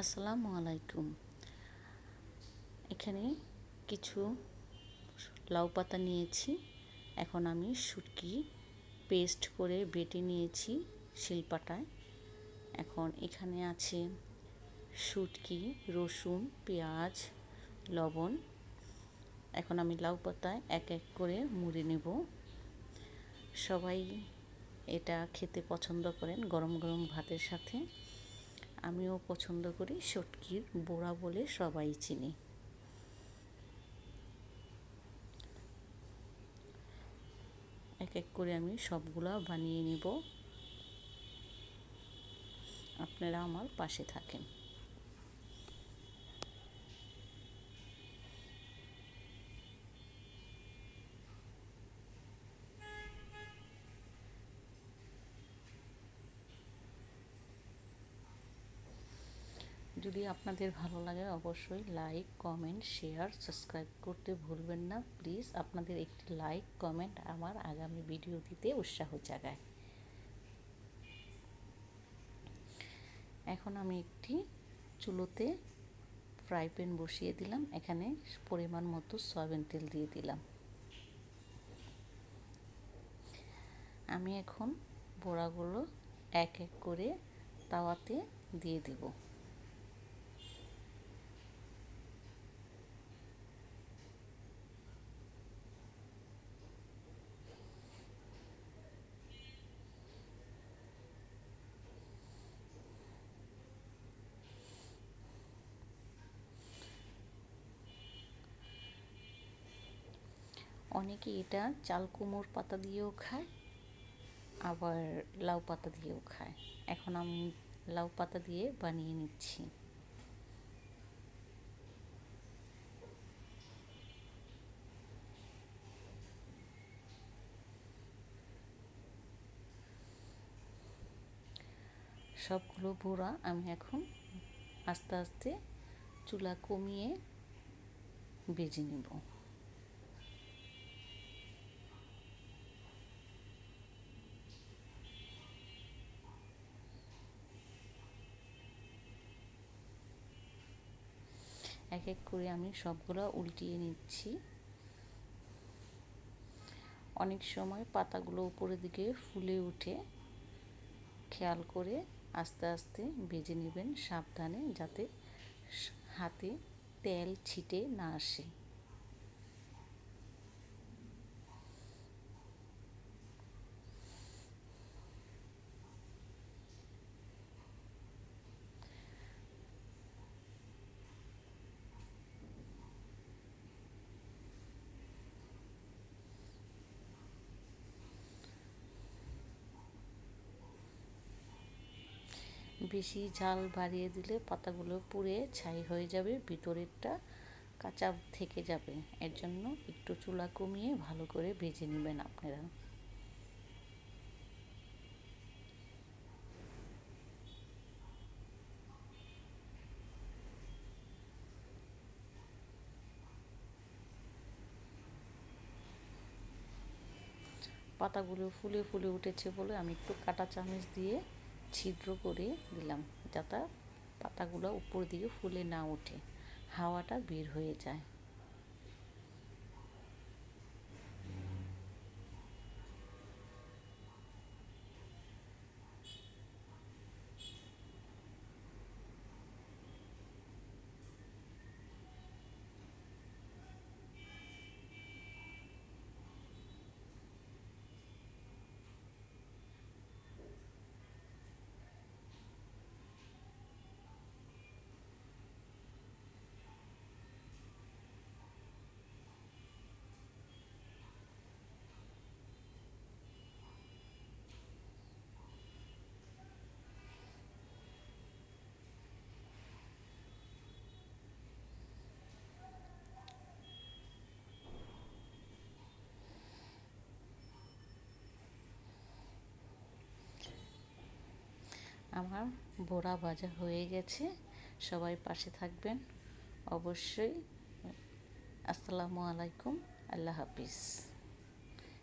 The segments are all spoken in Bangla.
আসসালামু আলাইকুম। এখানে কিছু লাউ পাতা নিয়েছি। এখন আমি শুটকি পেস্ট করে বেটে নিয়েছি শিলপাটায়। এখন এখানে আছে শুটকি, রসুন, পেঁয়াজ, লবণ। এখন আমি লাউ পাতায় এক এক করে মুড়ে নেব। সবাই এটা খেতে পছন্দ করেন গরম গরম ভাতের সাথে। আমিও পছন্দ করি সটকির বোড়া বলে সবাই চিনি। এক এক করে আমি সবগুলা বানিয়ে নেব। আপনারা আমার পাশে থাকেন। যদি আপনাদের ভালো লাগে, অবশ্যই লাইক কমেন্ট শেয়ার সাবস্ক্রাইব করতে ভুলবেন না। প্লিজ আপনাদের একটি লাইক কমেন্ট আমার আগামী ভিডিও দিতে উৎসাহ জাগায়। এখন আমি একটি চুলোতে ফ্রাই প্যান বসিয়ে দিলাম। এখানে পরিমাণ মতো সয়াবিন তেল দিয়ে দিলাম। আমি এখন বড়াগুলো এক এক করে তাওয়াতে দিয়ে দিব। অনেকে এটা চাল কুমড়োর পাতা দিয়েও খায়, আবার লাউ পাতা দিয়েও খায়। এখন আমি লাউ পাতা দিয়ে বানিয়ে নিচ্ছি। সবগুলো বোড়া আমি এখন আস্তে আস্তে চুলা কমিয়ে বেজে নেব। এক এক করে আমি সবগুলো উল্টিয়ে নিচ্ছি। অনেক সময় পাতাগুলো উপরের দিকে ফুলে উঠে খেয়াল করে আস্তে আস্তে বেজে নেবেন সাবধানে যাতে হাতে তেল ছিটে না আসে। বেশি ঝাল বাড়িয়ে দিলে পাতাগুলো পুড়ে ছাই হয়ে যাবে, ভিতরেরটা কাঁচা থেকে যাবে। এর জন্য একটু চুলা কমিয়ে ভালো করে ভেজে নেবেন আপনারা। পাতাগুলো ফুলে ফুলে উঠেছে বলে আমি একটু কাটা চামচ দিয়ে ছিদ্র করে দিলাম যাতে পাতাগুলো উপর দিকে ফুলে না ওঠে হাওয়াটা বের হয়ে যায়। আমার বড়া ভাজা হয়ে গেছে। সবাই পাশে থাকবেন। অবশ্যই। আসসালামু আলাইকুম। আল্লাহ হাফিজ।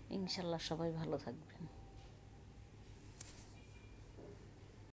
ইনশাল্লাহ সবাই ভালো থাকবেন।